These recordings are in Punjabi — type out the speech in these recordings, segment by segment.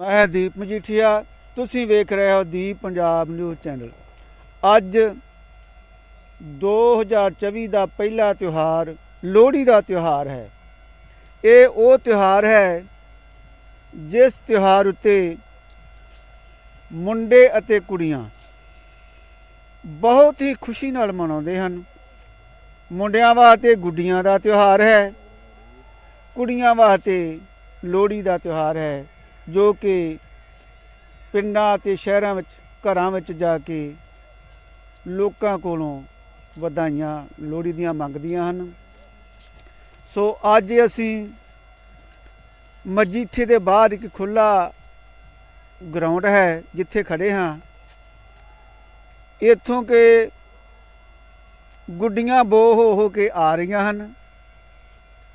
ਮੈਂ ਦੀਪ ਮਜੀਠੀਆ, ਤੁਸੀਂ ਵੇਖ ਰਹੇ ਹੋ ਦੀਪ ਪੰਜਾਬ ਨਿਊਜ਼ ਚੈਨਲ। ਅੱਜ 2024 ਦਾ ਪਹਿਲਾ ਤਿਉਹਾਰ ਲੋਹੜੀ ਦਾ ਤਿਉਹਾਰ ਹੈ। ਇਹ ਉਹ ਤਿਉਹਾਰ ਹੈ ਜਿਸ ਤਿਉਹਾਰ ਉੱਤੇ ਮੁੰਡੇ ਅਤੇ ਕੁੜੀਆਂ ਬਹੁਤ ਹੀ ਖੁਸ਼ੀ ਨਾਲ ਮਨਾਉਂਦੇ ਹਨ। ਮੁੰਡਿਆਂ ਵਾਸਤੇ ਗੁੱਡੀਆਂ ਦਾ ਤਿਉਹਾਰ ਹੈ, ਕੁੜੀਆਂ ਵਾਸਤੇ ਲੋਹੜੀ ਦਾ ਤਿਉਹਾਰ ਹੈ। ਜੋ ਕਿ ਪਿੰਡਾਂ ਅਤੇ ਸ਼ਹਿਰਾਂ ਵਿੱਚ, ਘਰਾਂ ਵਿੱਚ ਜਾ ਕੇ ਲੋਕਾਂ ਕੋਲੋਂ ਵਧਾਈਆਂ, ਲੋਹੜੀ ਦੀਆਂ ਮੰਗਦੀਆਂ ਹਨ। ਸੋ ਅੱਜ ਅਸੀਂ ਮਜੀਠੇ ਦੇ ਬਾਹਰ ਇੱਕ ਖੁੱਲਾ ਗਰਾਊਂਡ ਹੈ, ਜਿੱਥੇ ਖੜੇ ਹਾਂ। ਇੱਥੋਂ ਕਿ ਗੁੱਡੀਆਂ ਬੋ ਹੋ ਹੋ ਕੇ ਆ ਰਹੀਆਂ ਹਨ।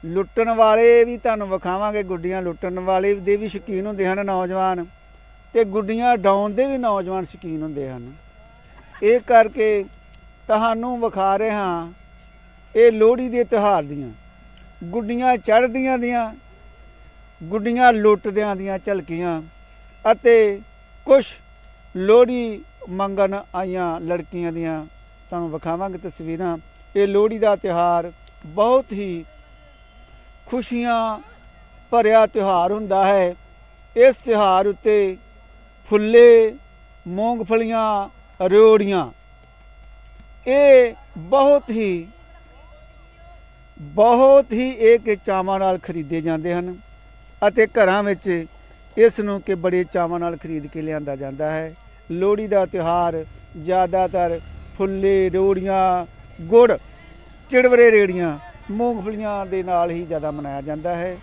ਲੁੱਟਣ ਵਾਲੇ ਵੀ ਤੁਹਾਨੂੰ ਵਿਖਾਵਾਂਗੇ, ਗੁੱਡੀਆਂ ਲੁੱਟਣ ਵਾਲੇ ਦੇ ਵੀ ਸ਼ੌਕੀਨ ਹੁੰਦੇ ਹਨ ਨੌਜਵਾਨ ਤੇ ਗੁੱਡੀਆਂ ਡਾਉਣ ਦੇ ਵੀ ਨੌਜਵਾਨ ਸ਼ੌਕੀਨ ਹੁੰਦੇ ਹਨ। ਇਹ ਕਰਕੇ ਤੁਹਾਨੂੰ ਵਿਖਾ ਰਹੇ ਹਾਂ, ਇਹ ਲੋਹੜੀ ਦੇ ਤਿਉਹਾਰ ਦੀਆਂ। ਗੁੱਡੀਆਂ ਚੜ੍ਹਦੀਆਂ ਦੀਆਂ, ਗੁੱਡੀਆਂ ਲੁੱਟਦਿਆਂ ਦੀਆਂ ਝਲਕੀਆਂ ਅਤੇ ਕੁਝ ਲੋਹੜੀ ਮੰਗਣ ਆਈਆਂ ਲੜਕੀਆਂ ਦੀਆਂ। ਤੁਹਾਨੂੰ ਵਿਖਾਵਾਂਗੇ ਤਸਵੀਰਾਂ। ਇਹ ਲੋਹੜੀ ਦਾ ਤਿਉਹਾਰ ਬਹੁਤ ਹੀ ਖੁਸ਼ੀਆਂ ਭਰਿਆ ਤਿਉਹਾਰ ਹੁੰਦਾ ਹੈ। ਇਸ ਤਿਉਹਾਰ ਉੱਤੇ ਫੁੱਲੇ ਮੂੰਗਫਲੀਆਂ ਰਿਓੜੀਆਂ ਇਹ ਬਹੁਤ ਹੀ ਬਹੁਤ ਹੀ ਇਹ ਕਿ ਚਾਵਾਂ ਨਾਲ ਖਰੀਦੇ ਜਾਂਦੇ ਹਨ ਅਤੇ ਘਰਾਂ ਵਿੱਚ ਇਸ ਨੂੰ ਕਿ ਬੜੇ ਚਾਵਾਂ ਨਾਲ ਖਰੀਦ ਕੇ ਲਿਆਂਦਾ ਜਾਂਦਾ ਹੈ। ਲੋਹੜੀ ਦਾ ਤਿਉਹਾਰ ਜ਼ਿਆਦਾਤਰ ਫੁੱਲੇ ਰੋੜੀਆਂ ਗੁੜ, ਚਿੜਵਰੇ ਰੇੜੀਆਂ ਮੂੰਗਫਲੀਆਂ ਦੇ ਨਾਲ ਹੀ ਜ਼ਿਆਦਾ ਮਨਾਇਆ ਜਾਂਦਾ ਹੈ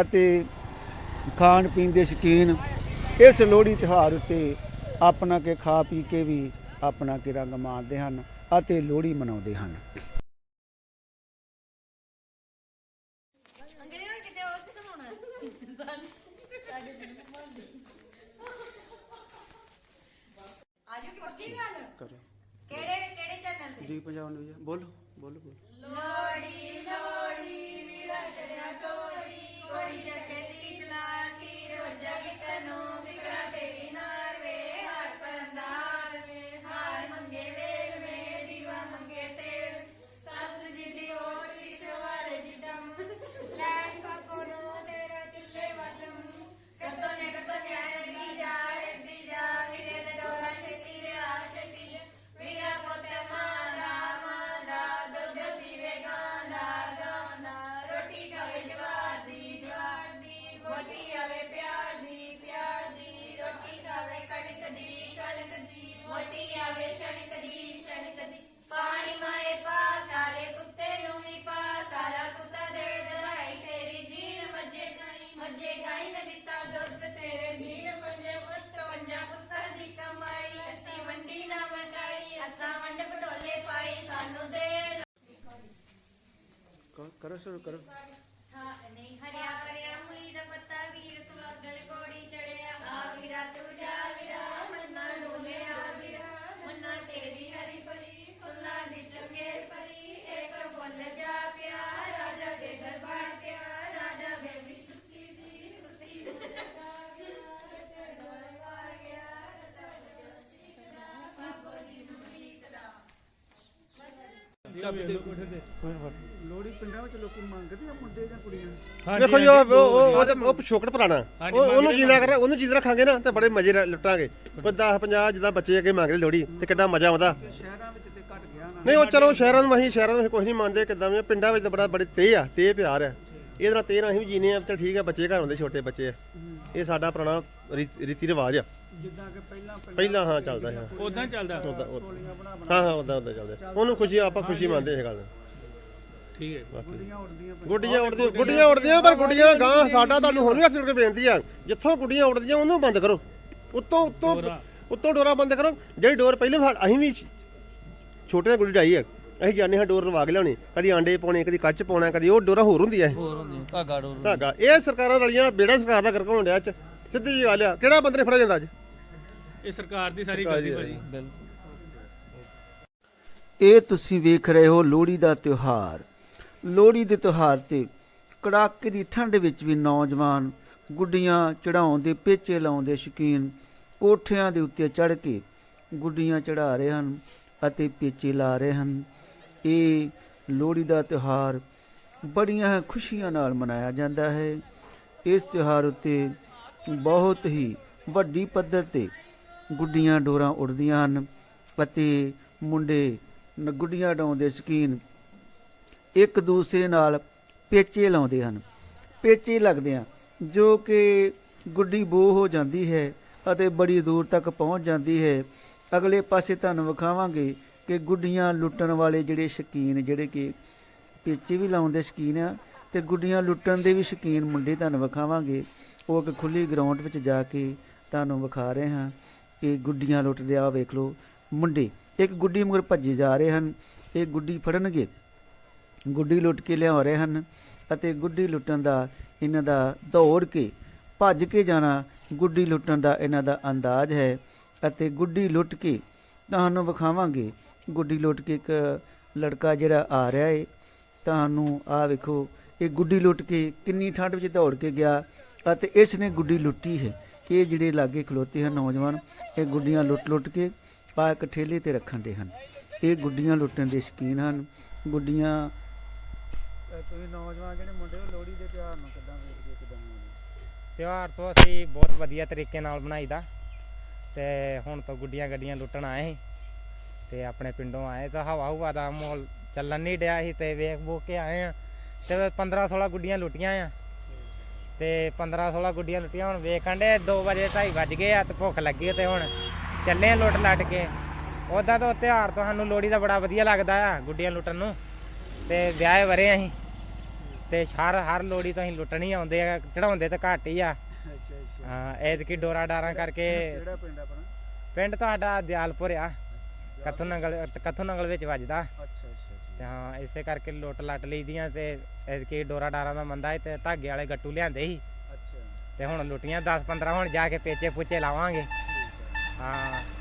ਅਤੇ ਖਾਣ ਪੀਣ ਦੇ ਸ਼ੌਕੀਨ ਇਸ ਲੋਹੜੀ ਤਿਉਹਾਰ ਉੱਤੇ ਆਪਣਾ ਕੇ ਖਾ ਪੀ ਕੇ ਵੀ ਆਪਣਾ ਕੇ ਰੰਗ ਮਾਣਦੇ ਹਨ ਅਤੇ ਲੋਹੜੀ ਮਨਾਉਂਦੇ ਹਨ। ਆਜੋ ਕੀ ਗੱਲ? ਕਰੋ। ਕਿਹੜੇ ਕਿਹੜੇ ਚੈਨਲ ਤੇ? ਜੀ ਪੰਜਾਬ ਨੂੰ ਬੋਲੋ। ਬੋਲੋ ਬੋਲੋ। ਲੋੜੀ ਲੋੜੀ ਵੀਰਾ ਚਲਿਆ ਤੋਰੀ ਕੋੜੀ ਜੱਟਦੀ ਚਲਾਕੀ ਰੋਜਾ ਕਿਤਨੋਂ ਮੱਜੇ ਗਾਈ ਨੇ ਦਿੱਤਾ ਦੁੱਧ ਤੇਰੇ ਜੀਣ ਪੰਜੇ ਪੁੱਤ ਪੰਜਾ ਪੁੱਤਾਂ ਦੀ ਕਮਾਈ। ਅਸੀਂ ਵੰਡੀ ਨਾ ਵੰਡਾਈ ਅਸਾਂ ਵੰਡ ਪਟੋਲੇ ਪਾਈ, ਸਾਨੂੰ ਦੇ ਕਰੋ ਸ਼ੁਰੂ, ਕਰੋ। ਲੋਹੜੀ ਪਿੰਡਾਂ ਵਿੱਚ ਲੋਕੀ ਮੰਗਦੇ ਆ ਮੁੰਡੇ ਜਾਂ ਕੁੜੀਆਂ ਦੇਖੋ ਜੀ ਉਹ ਉਹ ਉਹ ਤੇ- ਉਹ ਪਿਛੋਕੜ ਪੁਰਾਣਾ। ਉਹ- ਉਹਨੂੰ ਜਿੰਦਾ ਕਰ ਉਹਨੂੰ ਜਿੰਦਾ ਰੱਖਾਂਗੇ ਨਾ ਤੇ ਬੜੇ ਮਜ਼ੇ ਨਾਲ ਲੁੱਟਾਂਗੇ। ਕੋਈ 10 50 ਜਿੱਦਾਂ ਬੱਚੇ ਅੱਗੇ ਮੰਗਦੇ ਲੋੜੀ ਤੇ ਕਿੱਡਾ ਮਜ਼ਾ ਆਉਂਦਾ। ਸ਼ਹਿਰਾਂ ਵਿੱਚ ਤੇ ਘਟ ਗਿਆ ਨਾ। ਨਹੀਂ ਉਹ ਚਲੋ ਸ਼ਹਿਰਾਂ ਨੂੰ ਅਸੀਂ ਸ਼ਹਿਰਾਂ ਨੂੰ ਅਸੀਂ ਕੁਝ ਨਹੀਂ ਮੰਨਦੇ ਕਿੱਦਾਂ ਵੀ ਪਿੰਡਾਂ ਵਿੱਚ ਤਾਂ ਬੜਾ ਬੜੇ ਤੇ ਆ ਤੇ ਪਿਆਰ ਆ। ਇਹਦੇ ਨਾਲ ਤੇ ਨਾਲ ਅਸੀਂ ਵੀ ਜੀਨੇ ਆ ਤੇ ਠੀਕ ਆ ਬੱਚੇ ਘਰ ਹੁੰਦੇ ਛੋਟੇ ਬੱਚੇ ਆ। ਇਹ ਸਾਡਾ ਪੁਰਾਣਾ ਰੀਤੀ ਰਿਵਾਜ ਆ। ਜਿੱਦਾਂ ਕਿ ਪਹਿਲਾਂ ਹਾਂ ਚੱਲਦਾ ਹੈ ਉਦਾਂ ਚੱਲਦਾ। ਉਦਾਂ ਉਹ- ਟੋਲੀਆਂ ਬਣਾ ਬਣਾ ਹਾਂ ਹਾਂ ਉਦਾਂ ਉਦਾਂ ਚੱਲਦਾ। ਉਹਨੂੰ ਖੁਸ਼ੀ ਆਪਾਂ ਖੁਸ਼ੀ ਮੰਨਦੇ ਇਹ ਗੱਲ ਨੂੰ। ਠੀਕ ਹੈ। ਗੁੱਡੀਆਂ ਉੱਡਦੀਆਂ ਪਈਆਂ। ਗੁੱਡੀਆਂ ਉੜਦੀਆਂ ਗੁੱਡੀਆਂ ਉੜਦੀਆਂ ਪਰ ਗੁੱਡੀਆਂ ਗਾਂ ਸਾਡਾ ਤੁਹਾਨੂੰ ਹੋਰ ਵੀ ਜੋੜ ਕੇ ਬੇਨਤੀ ਆ। ਜਿੱਥੋਂ ਗੁੱਡੀਆਂ ਉੜਦੀਆਂ ਉਹਨੂੰ ਬੰਦ ਕਰੋ। ਉੱਤੋਂ ਉੱਤੋਂ ਉੱਤੋਂ ਡੋਰਾ ਬੰਦ ਕਰੋ। ਜਿਹੜੀ ਡੋਰ ਪਹਿਲੇ ਸਾ- ਅਸੀਂ ਵੀ ਛੋਟੇ ਨਾਲ ਗੁੱਡੀ ਡਾਈ ਆ। ਅਸੀਂ ਜਾਣੇ ਹਾਂ ਡੋਰ ਲਵਾ ਕੇ ਲਿਆਉਣੀ। ਕਦੀ ਆਂਡੇ ਪਾਉਣੇ ਕਦੀ ਕੱਚ ਪਾਉਣਾ ਕਦੀ ਉਹ ਡੋਰਾ ਹੋਰ ਹੁੰਦੀ ਆ ਇਹ। ਹੋਰ ਹੁੰਦੀ ਧਾਗਾ ਡੋਰ। ਧਾਗਾ। ਇਹ ਸਰਕਾਰਾਂ ਵਾਲੀਆਂ ਬੇੜਾ ਸਰਕਾਰ ਦਾ ਕਰਕੇ ਹੋਣ ਡਿਆ ਚ। ਸਿੱਧੀ ਜੀ ਗੱਲ ਆ। ਕਿਹੜਾ ਬੰਦੇ ਨੇ ਫੜਿਆ ਜਾਂਦਾ ਅੱਜ? ਇਹ ਸਰਕਾਰ ਦੀ ਸਾਰੀ ਗਲਤੀ ਭਾਜੀ। ਬਿਲਕੁਲ। ਇਹ ਤੁਸੀਂ ਵੇਖ ਰਹੇ ਹੋ ਲੋਹੜੀ ਦਾ ਤਿਉਹਾਰ। ਲੋਹੜੀ ਦੇ ਤਿਉਹਾਰ ਤੇ ਕੜਾਕੇ ਦੀ ਠੰਡ ਵਿੱਚ ਵੀ ਨੌਜਵਾਨ ਗੁੱਡੀਆਂ ਚੜਾਉਣ ਦੇ ਪੇਚੇ ਲਾਉਣ ਦੇ ਸ਼ੌਕੀਨ ਕੋਠਿਆਂ ਦੇ ਉੱਤੇ ਚੜ ਕੇ ਗੁੱਡੀਆਂ ਚੜਾ ਰਹੇ ਹਨ ਅਤੇ ਪੇਚੇ ਲਾ ਰਹੇ ਹਨ। ਇਹ ਲੋਹੜੀ ਦਾ ਤਿਉਹਾਰ ਬੜੀਆਂ ਖੁਸ਼ੀਆਂ ਨਾਲ ਮਨਾਇਆ ਜਾਂਦਾ ਹੈ। ਇਸ ਤਿਉਹਾਰ ਉੱਤੇ ਬਹੁਤ ਹੀ ਵੱਡੀ ਪੱਧਰ ਤੇ ਗੁੱਡੀਆਂ ਡੋਰਾਂ ਉੱਡਦੀਆਂ ਹਨ ਅਤੇ ਮੁੰਡੇ ਗੁੱਡੀਆਂ ਡਾਉਣ ਦੇ ਸ਼ੌਕੀਨ ਇੱਕ ਦੂਸਰੇ ਨਾਲ ਪੇਚੇ ਲਾਉਂਦੇ ਹਨ। ਪੇਚੇ ਲੱਗਦੇ ਆ, ਜੋ ਕਿ ਗੁੱਡੀ ਬੋ ਹੋ ਜਾਂਦੀ ਹੈ ਅਤੇ ਬੜੀ ਦੂਰ ਤੱਕ ਪਹੁੰਚ ਜਾਂਦੀ ਹੈ। ਅਗਲੇ ਪਾਸੇ ਤੁਹਾਨੂੰ ਵਿਖਾਵਾਂਗੇ ਕਿ ਗੁੱਡੀਆਂ ਲੁੱਟਣ ਵਾਲੇ ਜਿਹੜੇ ਸ਼ੌਕੀਨ, ਜਿਹੜੇ ਕਿ ਪੇਚੇ ਵੀ ਲਾਉਣ ਦੇ ਸ਼ੌਕੀਨ ਆ, ਤੇ ਗੁੱਡੀਆਂ ਲੁੱਟਣ ਦੇ ਵੀ ਸ਼ੌਕੀਨ ਮੁੰਡੇ ਤੁਹਾਨੂੰ ਵਿਖਾਵਾਂਗੇ। ਉਹ ਇੱਕ ਖੁੱਲੀ ਗਰਾਊਂਡ ਵਿੱਚ ਜਾ ਕੇ ਤੁਹਾਨੂੰ ਵਿਖਾ ਰਹੇ ਹਾਂ ਕਿ ਗੁੱਡੀਆਂ ਲੁੱਟਦੇ ਆ ਵੇਖ ਲਓ। ਮੁੰਡੇ, ਇੱਕ ਗੁੱਡੀ ਮਗਰ ਭੱਜੇ ਜਾ ਰਹੇ ਹਨ, ਇਹ ਗੁੱਡੀ ਫੜਨਗੇ। ਗੁੱਡੀ ਲੁੱਟ ਕੇ ਲਿਆ ਰਹੇ ਹਨ ਅਤੇ ਗੁੱਡੀ ਲੁੱਟਣ ਦਾ, ਇਹਨਾਂ ਦਾ ਦੌੜ ਕੇ ਭੱਜ ਕੇ ਜਾਣਾ ਗੁੱਡੀ ਲੁੱਟਣ ਦਾ ਇਹਨਾਂ ਦਾ ਅੰਦਾਜ਼ ਹੈ ਅਤੇ ਗੁੱਡੀ ਲੁੱਟ ਕੇ ਤੁਹਾਨੂੰ ਵਿਖਾਵਾਂਗੇ। ਗੁੱਡੀ ਲੁੱਟ ਕੇ ਇੱਕ ਲੜਕਾ ਜਿਹੜਾ ਆ ਰਿਹਾ ਏ, ਤੁਹਾਨੂੰ ਆ ਵੇਖੋ, ਇਹ ਗੁੱਡੀ ਲੁੱਟ ਕੇ ਕਿੰਨੀ ਠੰਡ ਵਿੱਚ ਦੌੜ ਕੇ ਗਿਆ ਅਤੇ ਇਸ ਨੇ ਗੁੱਡੀ ਲੁੱਟੀ ਹੈ ਇਹ ਜਿਹੜੇ ਲਾਗੇ ਖਲੋਤੇ ਹਨ ਨੌਜਵਾਨ ਇਹ ਗੁੱਡੀਆਂ ਲੁੱਟ ਲੁੱਟ ਕੇ ਆ ਇੱਕ ਠੇਲੇ ਤੇ ਰੱਖਣ ਦੇ ਹਨ। ਇਹ ਗੁੱਡੀਆਂ ਲੁੱਟਣ ਦੇ ਸ਼ੌਕੀਨ ਹਨ। ਗੁੱਡੀਆਂ ਤੁਸੀਂ ਨੌਜਵਾਨ ਜਿਹੜੇ ਮੁੰਡੇ ਉਹ ਲੋਹੜੀ ਦੇ ਤਿਉਹਾਰ ਨੂੰ ਕਿੱਦਾਂ ਵੇਖਦੇ ਕਿੱਦਾਂ ਤਿਉਹਾਰ ਤੋਂ ਅਸੀਂ ਬਹੁਤ ਵਧੀਆ ਤਰੀਕੇ ਨਾਲ ਬਣਾਈਦਾ ਤੇ ਹੁਣ ਤੋਂ ਗੁੱਡੀਆਂ ਗੱਡੀਆਂ ਲੁੱਟਣ ਆਏ ਸੀ ਤੇ ਆਪਣੇ ਪਿੰਡੋਂ ਆਏ ਤਾਂ ਹਵਾ ਹੁਵਾ ਦਾ ਮਾਹੌਲ ਚੱਲਣ ਨਹੀਂ ਡਿਆ ਸੀ ਤੇ ਵੇਖ ਬੂਖ ਕੇ ਆਏ ਆ। ਤੇ 15 16 ਗੁੱਡੀਆਂ ਲੁੱਟੀਆਂ ਆ। ਤੇ 15 16 ਗੁੱਡੀਆਂ ਲੁੱਟੀਆਂ। ਹੁਣ ਵੇਖਣ ਦੇ 2 ਵਜੇ 2:30 ਵੱਜ ਗਏ ਆ ਤੇ ਭੁੱਖ ਲੱਗੀ ਤੇ ਹੁਣ ਚੱਲੇ ਲੁੱਟ ਲੱਟ ਕੇ। ਉਦਾਂ ਤਾਂ ਤਿਉਹਾਰ ਤੋਂ ਸਾਨੂੰ ਲੋਹੜੀ ਦਾ ਬੜਾ ਵਧੀਆ ਲੱਗਦਾ ਆ ਗੁੱਡੀਆਂ ਲੁੱਟਣ ਨੂੰ। ਤੇ ਵਿਆਹੇ ਵਰੇ ਅਸੀਂ। ਤੇ ਹਰ ਹਰ ਲੋਹੜੀ ਤੋਂ ਅਸੀਂ ਲੁੱਟਣ ਹੀ ਆਉਂਦੇ ਆ ਚੜਾਉਂਦੇ ਤਾਂ ਘੱਟ ਹੀ ਆ। ਹਾਂ ਐਤਕੀ ਡੋਰਾ ਡਾਰਾਂ ਕਰਕੇ ਕਿਹੜਾ ਪਿੰਡ ਆਪਣਾ? ਪਿੰਡ ਤੁਹਾਡਾ ਦਿਆਲਪੁਰ ਆ। ਕੱਥੂ ਨੰਗਲ ਕੱਥੂ ਨੰਗਲ ਵਿੱਚ ਵੱਜਦਾ। ਅੱਛਾ। ਤੇ ਹਾਂ ਇਸੇ ਕਰਕੇ ਲੁੱਟ ਲੱਟ ਲਈਦੀਆਂ ਤੇ ਐਤਕੀ ਡੋਰਾ ਡਾਰਾਂ ਦਾ ਮੰਦਾ ਸੀ ਤੇ ਧਾਗੇ ਵਾਲੇ ਗੱਟੂ ਲਿਆਂਦੇ ਸੀ। ਅੱਛਾ। ਤੇ ਹੁਣ ਲੁੱਟੀਆਂ 10 15 ਹੁਣ ਜਾ ਕੇ ਪੇਚੇ ਪੁੱਚੇ ਲਾਵਾਂਗੇ। ਹਾਂ।